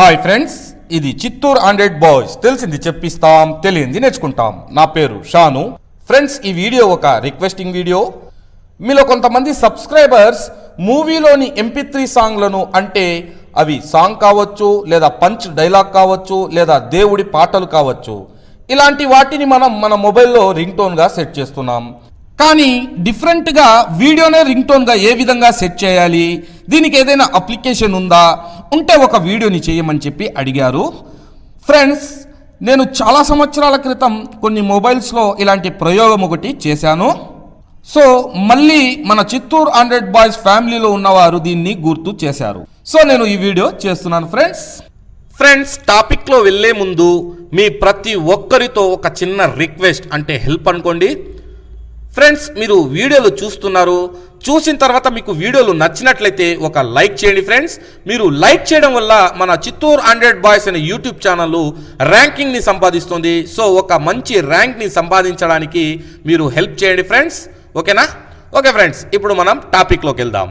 Hi friends ఇది Chittoor hundred boys. తెలిసింది చెప్పిస్తాం తెలియంది నేర్చుకుంటాం. నా పేరు షాను. ఫ్రెండ్స్ ఈ వీడియో ఒక రిక్వెస్టింగ్ వీడియో. మీలో కొంతమంది సబ్స్క్రైబర్స్ మూవీలోని ఎంపీ త్రీ సాంగ్లను అంటే అవి సాంగ్ కావచ్చు లేదా పంచ్ డైలాగ్ కావచ్చు లేదా దేవుడి పాటలు కావచ్చు. ఇలాంటి వాటిని మనం మన మొబైల్లో రింగ్ టోన్గా సెట్ చేస్తున్నాం. కానీ డిఫరెంట్గా వీడియోనే రింగ్ టోన్గా ఏ విధంగా సెట్ చేయాలి? దీనికి ఏదైనా అప్లికేషన్ ఉందా? ఉంటే ఒక వీడియోని చేయమని చెప్పి అడిగారు. ఫ్రెండ్స్ నేను చాలా సంవత్సరాల క్రితం కొన్ని మొబైల్స్లో ఇలాంటి ప్రయోగం ఒకటి చేశాను. సో మళ్ళీ మన చిత్తూరు హండ్రెడ్ బాయ్స్ ఫ్యామిలీలో ఉన్నవారు దీన్ని గుర్తు చేశారు. సో నేను ఈ వీడియో చేస్తున్నాను ఫ్రెండ్స్ ఫ్రెండ్స్ టాపిక్లో వెళ్ళే ముందు మీ ప్రతి ఒక్కరితో ఒక చిన్న రిక్వెస్ట్ అంటే హెల్ప్ అనుకోండి. ఫ్రెండ్స్ మీరు వీడియోలు చూస్తున్నారు. చూసిన తర్వాత మీకు వీడియోలు నచ్చినట్లయితే ఒక లైక్ చేయండి ఫ్రెండ్స్ మీరు లైక్ చేయడం వల్ల మన చిత్తూరు హండ్రెడ్ బాయ్స్ అనే యూట్యూబ్ ఛానల్ ర్యాంకింగ్ని సంపాదిస్తుంది. సో ఒక మంచి ర్యాంక్ని సంపాదించడానికి మీరు హెల్ప్ చేయండి ఫ్రెండ్స్ ఓకేనా? ఓకే ఫ్రెండ్స్ ఇప్పుడు మనం టాపిక్లోకి వెళ్దాం.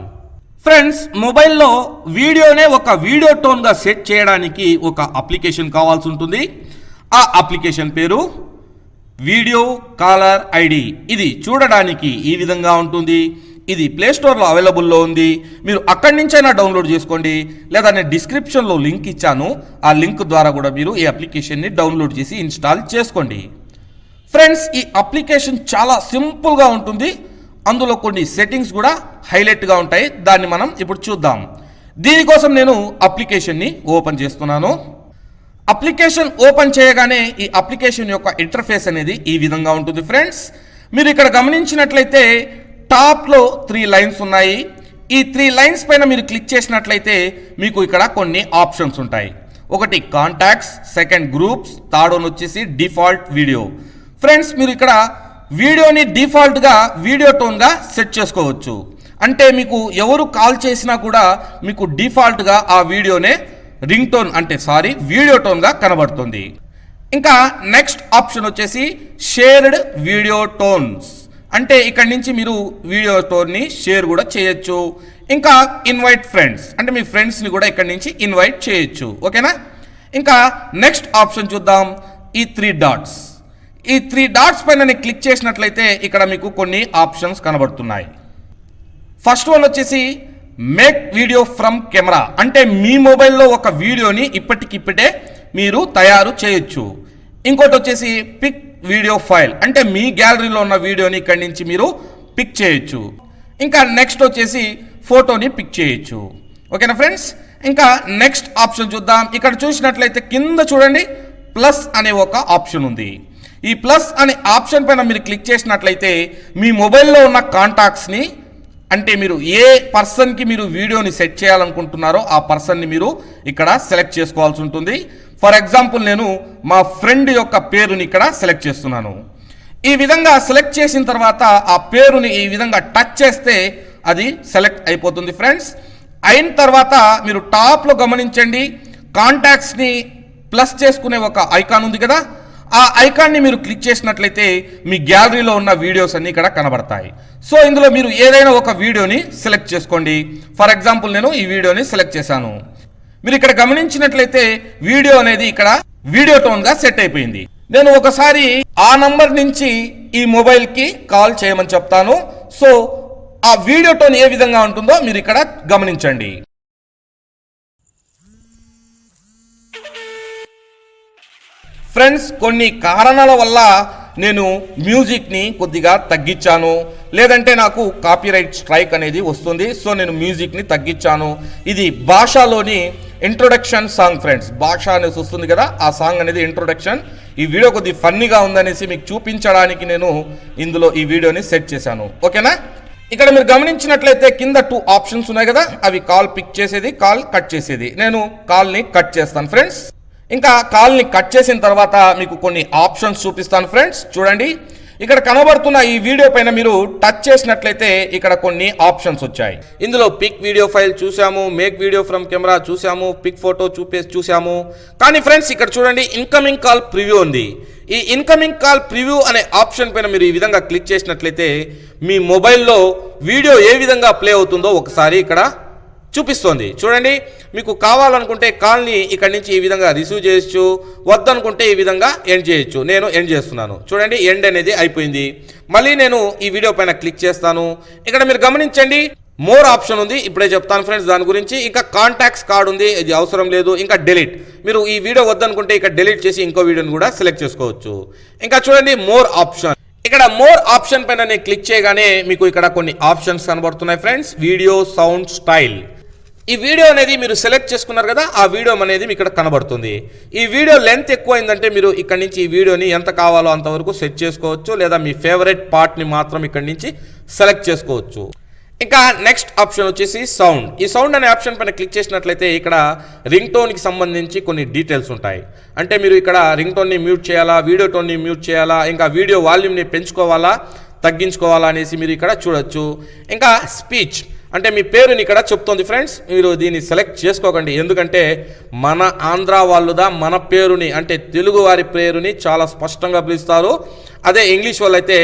ఫ్రెండ్స్ మొబైల్లో వీడియోనే ఒక వీడియో టోన్గా సెట్ చేయడానికి ఒక అప్లికేషన్ కావాల్సి ఉంటుంది. ఆ అప్లికేషన్ పేరు వీడియో కాలర్ ఐడి. ఇది చూడడానికి ఈ విధంగా ఉంటుంది. ఇది ప్లే స్టోర్లో అవైలబుల్లో ఉంది. మీరు అక్కడి నుంచైనా డౌన్లోడ్ చేసుకోండి. లేదా నేను డిస్క్రిప్షన్లో లింక్ ఇచ్చాను. ఆ లింక్ ద్వారా కూడా మీరు ఈ అప్లికేషన్ని డౌన్లోడ్ చేసి ఇన్స్టాల్ చేసుకోండి. ఫ్రెండ్స్ ఈ అప్లికేషన్ చాలా సింపుల్గా ఉంటుంది. అందులో కొన్ని సెట్టింగ్స్ కూడా హైలైట్గా ఉంటాయి. దాన్ని మనం ఇప్పుడు చూద్దాం. దీనికోసం నేను అప్లికేషన్ని ఓపెన్ చేస్తున్నాను. అప్లికేషన్ ఓపెన్ చేయగానే ఈ అప్లికేషన్ యొక్క ఇంటర్ఫేస్ అనేది ఈ విధంగా ఉంటుంది ఫ్రెండ్స్. మీరు ఇక్కడ గమనించినట్లయితే టాప్లో త్రీ లైన్స్ ఉన్నాయి. ఈ త్రీ లైన్స్ పైన మీరు క్లిక్ చేసినట్లయితే మీకు ఇక్కడ కొన్ని ఆప్షన్స్ ఉంటాయి. ఒకటి contacts second groups third one వచ్చేసి డిఫాల్ట్ వీడియో. ఫ్రెండ్స్ మీరు ఇక్కడ వీడియోని డిఫాల్ట్గా వీడియో టోన్గా సెట్ చేసుకోవచ్చు. అంటే మీకు ఎవరు కాల్ చేసినా కూడా మీకు డిఫాల్ట్గా ఆ వీడియోనే రింగ్ టోన్ అంటే సారీ వీడియో టోన్గా కనబడుతుంది. ఇంకా నెక్స్ట్ ఆప్షన్ వచ్చేసి షేర్డ్ వీడియో టోన్స్ అంటే ఇక్కడి నుంచి మీరు వీడియో టోన్ని షేర్ కూడా చేయొచ్చు. ఇంకా ఇన్వైట్ ఫ్రెండ్స్ అంటే మీ ఫ్రెండ్స్ని కూడా ఇక్కడి నుంచి ఇన్వైట్ చేయొచ్చు. ఓకేనా ఇంకా నెక్స్ట్ ఆప్షన్ చూద్దాం. ఈ త్రీ డాట్స్ ఈ త్రీ డాట్స్ పైన నేను క్లిక్ చేసినట్లయితే ఇక్కడ మీకు కొన్ని ఆప్షన్స్ కనబడుతున్నాయి. ఫస్ట్ వన్ వచ్చేసి మేక్ వీడియో ఫ్రమ్ కెమెరా అంటే మీ మొబైల్లో ఒక వీడియోని ఇప్పటికిప్పుడే మీరు తయారు చేయొచ్చు. ఇంకోటి వచ్చేసి పిక్ వీడియో ఫైల్ అంటే మీ గ్యాలరీలో ఉన్న వీడియోని ఇక్కడి నుంచి మీరు పిక్ చేయొచ్చు. ఇంకా నెక్స్ట్ వచ్చేసి ఫోటోని పిక్ చేయొచ్చు. ఓకేనా ఫ్రెండ్స్ ఇంకా నెక్స్ట్ ఆప్షన్ చూద్దాం. ఇక్కడ చూసినట్లయితే కింద చూడండి ప్లస్ అనే ఒక ఆప్షన్ ఉంది. ఈ ప్లస్ అనే ఆప్షన్ పైన మీరు క్లిక్ చేసినట్లయితే మీ మొబైల్లో ఉన్న కాంటాక్ట్స్ని అంటే మీరు ఏ పర్సన్కి మీరు వీడియోని సెట్ చేయాలనుకుంటున్నారో ఆ పర్సన్ని మీరు ఇక్కడ సెలెక్ట్ చేసుకోవాల్సి ఉంటుంది. ఫర్ ఎగ్జాంపుల్ నేను మా ఫ్రెండ్ యొక్క పేరుని ఇక్కడ సెలెక్ట్ చేస్తున్నాను. ఈ విధంగా సెలెక్ట్ చేసిన తర్వాత ఆ పేరుని ఈ విధంగా టచ్ చేస్తే అది సెలెక్ట్ అయిపోతుంది ఫ్రెండ్స్ అయిన తర్వాత మీరు టాప్లో గమనించండి. కాంటాక్ట్స్ని ప్లస్ చేసుకునే ఒక ఐకాన్ ఉంది కదా. ఆ ఐకాన్ని మీరు క్లిక్ చేసినట్లయితే మీ గ్యాలరీలో ఉన్న వీడియోస్ అన్నీ ఇక్కడ కనబడతాయి. సో ఇందులో మీరు ఏదైనా ఒక వీడియోని సెలెక్ట్ చేసుకోండి. ఫర్ ఎగ్జాంపుల్ నేను ఈ వీడియోని సెలెక్ట్ చేశాను. మీరు ఇక్కడ గమనించినట్లయితే వీడియో అనేది ఇక్కడ వీడియో టోన్గా సెట్ అయిపోయింది. నేను ఒకసారి ఆ నంబర్ నుంచి ఈ మొబైల్కి కాల్ చేయమని చెప్తాను. సో ఆ వీడియో టోన్ ఏ విధంగా ఉంటుందో మీరు ఇక్కడ గమనించండి. ఫ్రెండ్స్ కొన్ని కారణాల వల్ల నేను మ్యూజిక్ని కొద్దిగా తగ్గించాను. లేదంటే నాకు కాపీరైట్ స్ట్రైక్ అనేది వస్తుంది. సో నేను మ్యూజిక్ని తగ్గించాను. ఇది భాషలోని ఇంట్రొడక్షన్ సాంగ్ ఫ్రెండ్స్ భాష అనేసి వస్తుంది కదా ఆ సాంగ్ అనేది ఇంట్రొడక్షన్ ఈ వీడియో కొద్ది ఫన్నీగా ఉందనేసి మీకు చూపించడానికి నేను ఇందులో ఈ వీడియోని సెట్ చేశాను. ఓకేనా? ఇక్కడ మీరు గమనించినట్లయితే కింద టూ ఆప్షన్స్ ఉన్నాయి కదా అవి కాల్ పిక్ చేసేది కాల్ కట్ చేసేది. నేను కాల్ని కట్ చేస్తాను ఫ్రెండ్స్ ఇంకా కాల్ని కట్ చేసిన తర్వాత మీకు కొన్ని ఆప్షన్స్ చూపిస్తాను ఫ్రెండ్స్. చూడండి. ఇక్కడ కనబడుతున్న ఈ వీడియో పైన మీరు టచ్ చేసినట్లయితే ఇక్కడ కొన్ని ఆప్షన్స్ వచ్చాయి. ఇందులో పిక్ వీడియో ఫైల్ చూసాము మేక్ వీడియో ఫ్రమ్ కెమెరా చూసాము పిక్ ఫోటో చూపే చూసాము కానీ ఫ్రెండ్స్ ఇక్కడ చూడండి ఇన్కమింగ్ కాల్ ప్రివ్యూ ఉంది. ఈ ఇన్కమింగ్ కాల్ ప్రివ్యూ అనే ఆప్షన్ పైన మీరు ఈ విధంగా క్లిక్ చేసినట్లయితే మీ మొబైల్లో వీడియో ఏ విధంగా ప్లే అవుతుందో ఒకసారి ఇక్కడ చూపిస్తోంది. చూడండి మీకు కావాలనుకుంటే కాల్ని ఇక్కడి నుంచి ఈ విధంగా రిసీవ్ చేయొచ్చు వద్దనుకుంటే ఈ విధంగా ఎండ్ చేయొచ్చు. నేను ఎండ్ చేస్తున్నాను. చూడండి ఎండ్ అనేది అయిపోయింది. మళ్ళీ నేను ఈ వీడియో పైన క్లిక్ చేస్తాను. ఇక్కడ మీరు గమనించండి మోర్ ఆప్షన్ ఉంది. ఇప్పుడే చెప్తాను ఫ్రెండ్స్ దాని గురించి. ఇంకా కాంటాక్ట్స్ కార్డ్ ఉంది ఇది అవసరం లేదు. ఇంకా డెలీట్. మీరు ఈ వీడియో వద్దనుకుంటే ఇక్కడ డెలీట్ చేసి ఇంకో వీడియోని కూడా సెలెక్ట్ చేసుకోవచ్చు. ఇంకా చూడండి మోర్ ఆప్షన్. ఇక్కడ మోర్ ఆప్షన్ పైన నేను క్లిక్ చేయగానే మీకు ఇక్కడ కొన్ని ఆప్షన్స్ కనబడుతున్నాయి ఫ్రెండ్స్. Video sound style. ఈ వీడియో అనేది మీరు సెలెక్ట్ చేసుకున్నారు కదా ఆ వీడియో అనేది మీకు ఇక్కడ కనబడుతుంది. ఈ వీడియో లెంత్ ఎక్కువైందంటే మీరు ఇక్కడ నుంచి ఈ వీడియోని ఎంత కావాలో అంతవరకు సెట్ చేసుకోవచ్చు లేదా మీ ఫేవరెట్ పార్ట్ని మాత్రం ఇక్కడ నుంచి సెలెక్ట్ చేసుకోవచ్చు. ఇంకా నెక్స్ట్ ఆప్షన్ వచ్చేసి సౌండ్ ఈ సౌండ్ అనే ఆప్షన్ పైన క్లిక్ చేసినట్లయితే ఇక్కడ రింగ్ టోన్కి సంబంధించి కొన్ని డీటెయిల్స్ ఉంటాయి. అంటే మీరు ఇక్కడ రింగ్ టోన్ని మ్యూట్ చేయాలా వీడియో టోన్ని మ్యూట్ చేయాలా ఇంకా వీడియో వాల్యూమ్ని పెంచుకోవాలా తగ్గించుకోవాలా అనేసి మీరు ఇక్కడ చూడొచ్చు. ఇంకా స్పీచ్ అంటే మీ పేరుని ఇక్కడ చెప్తోంది ఫ్రెండ్స్. మీరు దీన్ని సెలెక్ట్ చేసుకోకండి. ఎందుకంటే మన ఆంధ్ర వాళ్ళుదా మన పేరుని అంటే తెలుగు వారి పేరుని చాలా స్పష్టంగా పిలుస్తారు. అదే ఇంగ్లీష్ వాళ్ళు అయితే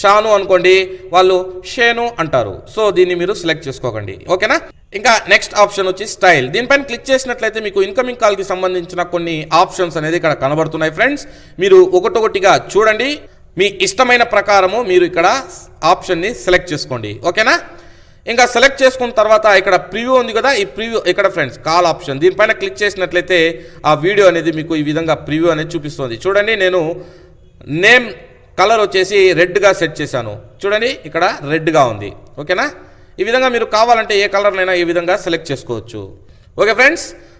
షాను అనుకోండి వాళ్ళు షేను అంటారు. సో దీన్ని మీరు సెలెక్ట్ చేసుకోకండి. ఓకేనా? ఇంకా నెక్స్ట్ ఆప్షన్ వచ్చి స్టైల్. దీనిపైన క్లిక్ చేసినట్లయితే మీకు ఇన్కమింగ్ కాల్కి సంబంధించిన కొన్ని ఆప్షన్స్ అనేది ఇక్కడ కనబడుతున్నాయి ఫ్రెండ్స్. మీరు ఒకటొకటిగా చూడండి. మీ ఇష్టమైన ప్రకారము మీరు ఇక్కడ ఆప్షన్ని సెలెక్ట్ చేసుకోండి. ఓకేనా? ఇంకా సెలెక్ట్ చేసుకున్న తర్వాత ఇక్కడ ప్రివ్యూ ఉంది కదా ఈ ప్రివ్యూ ఇక్కడ ఫ్రెండ్స్ కాల్ ఆప్షన్ దీనిపైన క్లిక్ చేసినట్లయితే ఆ వీడియో అనేది మీకు ఈ విధంగా ప్రివ్యూ అనేది చూపిస్తుంది. చూడండి నేను నేమ్ కలర్ వచ్చేసి రెడ్గా సెట్ చేశాను. చూడండి ఇక్కడ రెడ్గా ఉంది. ఓకేనా? ఈ విధంగా మీరు కావాలంటే ఏ కలర్నైనా ఈ విధంగా సెలెక్ట్ చేసుకోవచ్చు. Okay friends